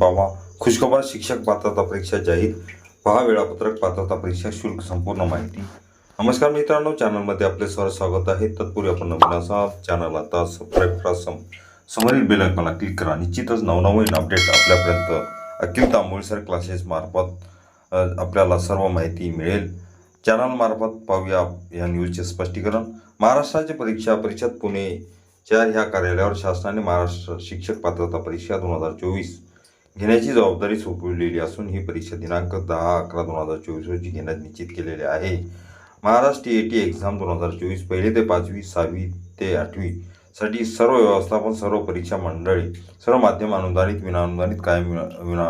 पावा खुशखबर शिक्षक पात्रता परीक्षा जाहीर पहा वेळापत्रक पात्रता परीक्षा शुल्क संपूर्ण माहिती. नमस्कार मित्रांनो चॅनलमध्ये आपले सर स्वागत आहे. तत्पूर्वी आपण नवीन असाल चॅनल आता सबस्क्राईब करा सम समोरील बेल क्लिक करा. निश्चितच नवनवीन अपडेट आपल्यापर्यंत अखिल तांबोळी सर क्लासेस मार्फत आपल्याला सर्व माहिती मिळेल. चॅनलमार्फत पाहूया या न्यूजचे स्पष्टीकरण. महाराष्ट्राची परीक्षा परिषद पुणेच्या ह्या कार्यालयावर शासनाने महाराष्ट्र शिक्षक पात्रता परीक्षा दोन हजार चोवीस घेण्याची जबाबदारी सोपविलेली असून ही परीक्षा दिनांक दहा अकरा दोन हजार चोवीस रोजी घेण्यात निश्चित केलेले आहे. महाराष्ट्र ए टी एक्झाम दोन हजार चोवीस पहिली ते पाचवी सहावी ते आठवी साठी सर्व व्यवस्थापन सर्व परीक्षा मंडळी सर्व माध्यम अनुदानित विनाअनुदानित कायम विना विना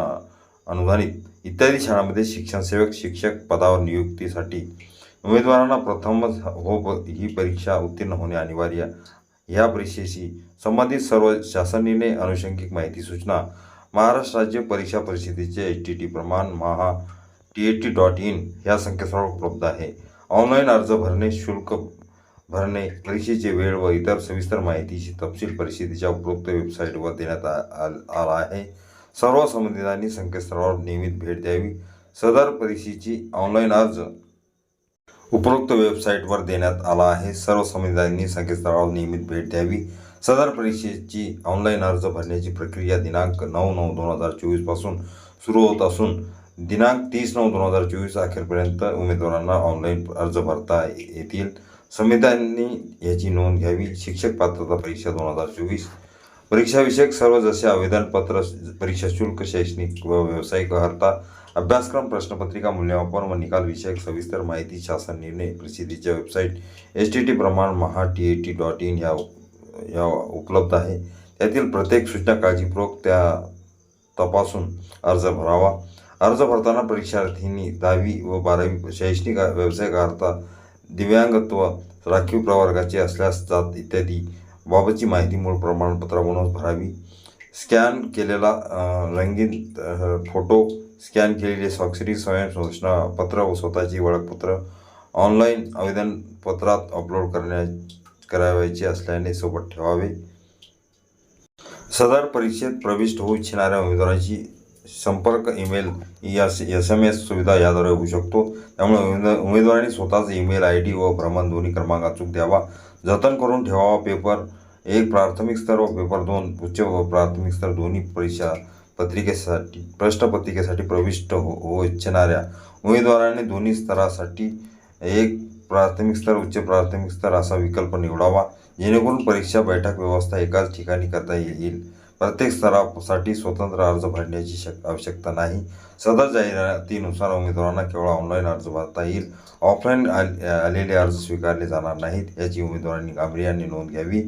अनुदानित इत्यादी शाळांमध्ये शिक्षण सेवक शिक्षक पदावर नियुक्तीसाठी उमेदवारांना प्रथमच हो प- ही परीक्षा उत्तीर्ण होणे अनिवार्य. ह्या परीक्षेशी संबंधित सर्व शासन निर्णय अनुषंगिक माहिती सूचना महाराष्ट्र राज्य परीक्षा परिषदेचे एच टी टी प्रमाण महा T H T dot in ह्या संकेतस्थळावर उपलब्ध आहे. ऑनलाईन अर्ज भरणे शुल्क भरणे परीक्षेचे वेळ व इतर सविस्तर माहितीची तपशील परिषदेच्या उपरोक्त वेबसाईटवर देण्यात आ- आ- आला आहे. सर्व संबंधितांनी संकेतस्थळावर नियमित भेट द्यावी. सदर परीक्षेची ऑनलाईन अर्ज उपरोक्त वेबसाईटवर देण्यात आला आहे. सर्व संबंधितांनी संकेतस्थळावर नियमित भेट द्यावी. सदर परीक्षेची ऑनलाईन अर्ज भरण्याची प्रक्रिया दिनांक नऊ नऊ दोन हजार चोवीसपासून सुरू होत असून दिनांक तीस नऊ दोन हजार चोवीस अखेरपर्यंत उमेदवारांना ऑनलाईन अर्ज भरता येतील. समित्यांनी याची नोंद घ्यावी. शिक्षक पात्रता परीक्षा दोन हजार चोवीस. परीक्षाविषयक सर्व जसे आवेदनपत्र परीक्षा शुल्क शैक्षणिक व व्यावसायिक अर्हता अभ्यासक्रम प्रश्नपत्रिका मूल्यमापन व निकाल विषयक सविस्तर माहिती शासन निर्णय प्रसिद्धीच्या वेबसाईट एस टी टी प्रमाण महा T A T dot in या या उपलब्ध आहे. त्यातील प्रत्येक सूचना काळजीपूर्वक त्या तपासून अर्ज भरावा. अर्ज भरताना परीक्षार्थींनी दहावी व बारावी शैक्षणिक व्यावसायिक दिव्यांगत्व राखीव प्रवर्गाचे असल्यास जात इत्यादी बाबतची माहिती मूळ प्रमाणपत्रावरूनच भरावी. स्कॅन केलेला रंगीत फोटो स्कॅन केलेले स्वाक्षरी स्वयंघोषणा पत्र व स्वतःची ओळखपत्र. ऑनलाईन आवेदनपत्रात अपलोड करण्या करावायचे असल्याने सोबत ठेवावे. सदर परीक्षेत प्रविष्ट होऊ इच्छिणाऱ्या उमेदवाराची संपर्क email S S M S सुविधा याद्वारे होऊ शकतो. त्यामुळे उमेद उमेदवारांनी स्वतःचा ईमेल आय डी व भ्रमण दोन्ही क्रमांक अचूक द्यावा. जतन करून ठेवावा पेपर. एक प्राथमिक स्तर व पेपर दोन उच्च व प्राथमिक स्तर दोन्ही परीक्षा पत्रिकेसाठी प्रश्नपत्रिकेसाठी प्रविष्ट हो हो इच्छिणाऱ्या उमेदवारांनी दोन्ही स्तरासाठी एक प्राथमिक स्तर उच्च प्राथमिक स्तर असा विकल्प निवडावा. जेणेकरून परीक्षा बैठक व्यवस्था एकाच ठिकाणी करता येईल. प्रत्येक स्तरासाठी स्वतंत्र अर्ज भरण्याची शक आवश्यकता नाही. सदर जाहिरातीनुसार उमेदवारांना केवळ ऑनलाईन अर्ज भरता येईल. ऑफलाईन आलेले अर्ज स्वीकारले जाणार नाहीत याची उमेदवारांनी गांभीर्याने नोंद घ्यावी.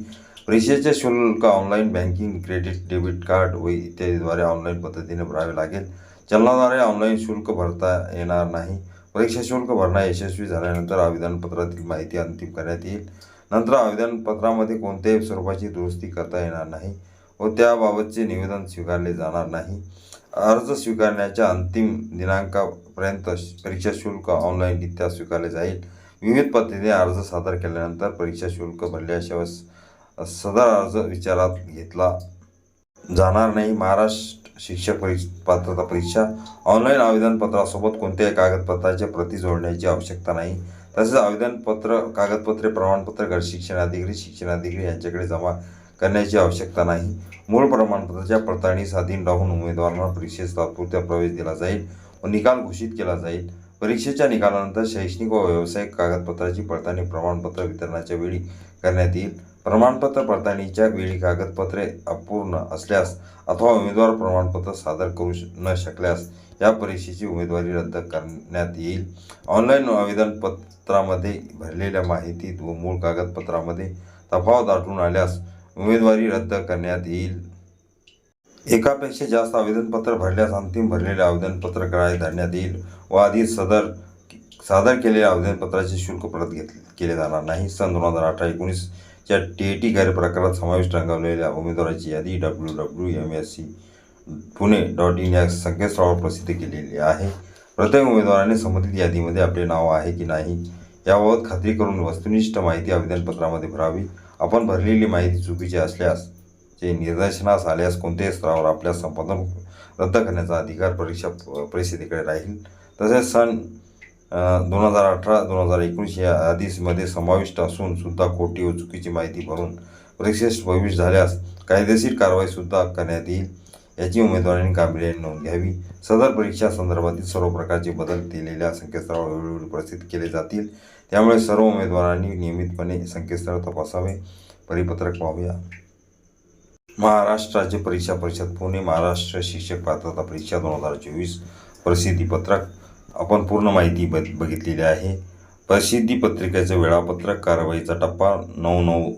परीक्षेचे शुल्क online banking credit debit card व इत्यादीद्वारे ऑनलाईन पद्धतीने भरावे लागेल. चलनाद्वारे ऑनलाईन शुल्क भरता येणार नाही. परीक्षा शुल्क भरणा? यशस्वी झाल्यानंतर आवेदनपत्रातील माहिती अंतिम करण्यात येईल. नंतर आवेदनपत्रामध्ये कोणत्याही स्वरूपाची दुरुस्ती करता येणार नाही व त्याबाबतचे निवेदन स्वीकारले जाणार नाही. अर्ज स्वीकारण्याच्या अंतिम दिनांकापर्यंत परीक्षा शुल्क ऑनलाईनरित्या स्वीकारले जाईल. विविध पद्धतीने अर्ज सादर केल्यानंतर परीक्षा शुल्क भरल्याशिवाय सदर अर्ज विचारात घेतला जाणार नाही. महाराष्ट्र शिक्षक परीक्ष पात्रता परीक्षा ऑनलाईन आवेदनपत्रासोबत कोणत्याही कागदपत्राच्या प्रती जोडण्याची आवश्यकता नाही. तसेच आवेदनपत्र कागदपत्रे प्रमाणपत्र गट शिक्षणाधिकारी शिक्षणाधिकारी यांच्याकडे जमा करण्याची आवश्यकता नाही. मूळ प्रमाणपत्राच्या पडताळणीस अधीन राहून उमेदवारांना परीक्षेस तात्पुरत्या प्रवेश दिला जाईल व निकाल घोषित केला जाईल. परीक्षेच्या निकालानंतर शैक्षणिक व व्यावसायिक कागदपत्राची पडताळणी प्रमाणपत्र वितरणाच्या वेळी करण्यात येईल. प्रमाणपत्र पडताळणीच्या वेळी कागदपत्रे अपूर्ण असल्यास अथवा उमेदवार प्रमाणपत्र सादर करू न शकल्यास या परीक्षेची उमेदवारी रद्द करण्यात येईल. ऑनलाईन आवेदनपत्रामध्ये भरलेल्या माहितीत व मूळ कागदपत्रामध्ये तफावत आढळून आल्यास उमेदवारी रद्द करण्यात येईल. एकापेक्षा जास्त आवेदनपत्र भरल्यास अंतिम भरलेले आवेदनपत्र ग्राह्य धरण्यात येईल व आधी सदर सादर केलेल्या आवेदनपत्राचे शुल्क परत घेत केले जाणार नाही. सन दोन हजार अठरा एकोणीस टी ए टी गैर प्रकारात समाविष्ट रंगवलेल्या उमेदवाराची यादी W W M S C Pune dot in या संकेतस्थळावर प्रसिद्ध केलेली आहे. प्रत्येक उमेदवाराने संबंधित यादीमध्ये आपले नाव आहे की नाही याबाबत खात्री करून वस्तुनिष्ठ माहिती आवेदनपत्रामध्ये भरावी. आपण भरलेली माहिती चुकीची असल्यास जे निदर्शनास आल्यास कोणत्याही स्तरावर आपल्या संपादन रद्द करण्याचा अधिकार परीक्षा परिषदेकडे राहील. तसेच सण दोन हजार अठरा दोन हजार एकोणीस या आधीमध्ये समाविष्ट असून सुद्धा खोटी व चुकीची माहिती भरून प्रशिष्ट भविष्य झाल्यास कायदेशीर कारवाईसुद्धा करण्यात येईल. याची उमेदवारांनी गांभीर्याने नोंद घ्यावी. सदर परीक्षा संदर्भातील सर्व प्रकारचे बदल दिलेल्या संकेतस्थळावर वेळोवेळी प्रसिद्ध केले जातील. त्यामुळे सर्व उमेदवारांनी नियमितपणे संकेतस्थळ तपासावे. परिपत्रक पाहूया. महाराष्ट्र राज्य परीक्षा परिषद पुणे महाराष्ट्र शिक्षक पात्रता परीक्षा दोन हजार चोवीस प्रसिद्धीपत्रक आपण पूर्ण माहिती ब बघितलेली आहे. प्रसिद्धी पत्रिकेचं वेळापत्रक कारवाईचा टप्पा नऊ नऊ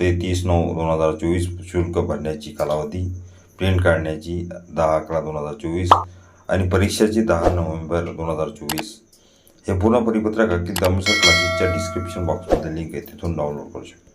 ते तीस नऊ दोन हजार चोवीस शुल्क भरण्याची कालावधी प्रिंट काढण्याची दहा अकरा दोन हजार चोवीस आणि परीक्षेची दहा नोव्हेंबर दोन हजार चोवीस. हे पूर्ण परिपत्रक अगदी दमसर क्लासेसच्या डिस्क्रिप्शन बॉक्समध्ये लिंक आहे तिथून डाउनलोड करू शकता.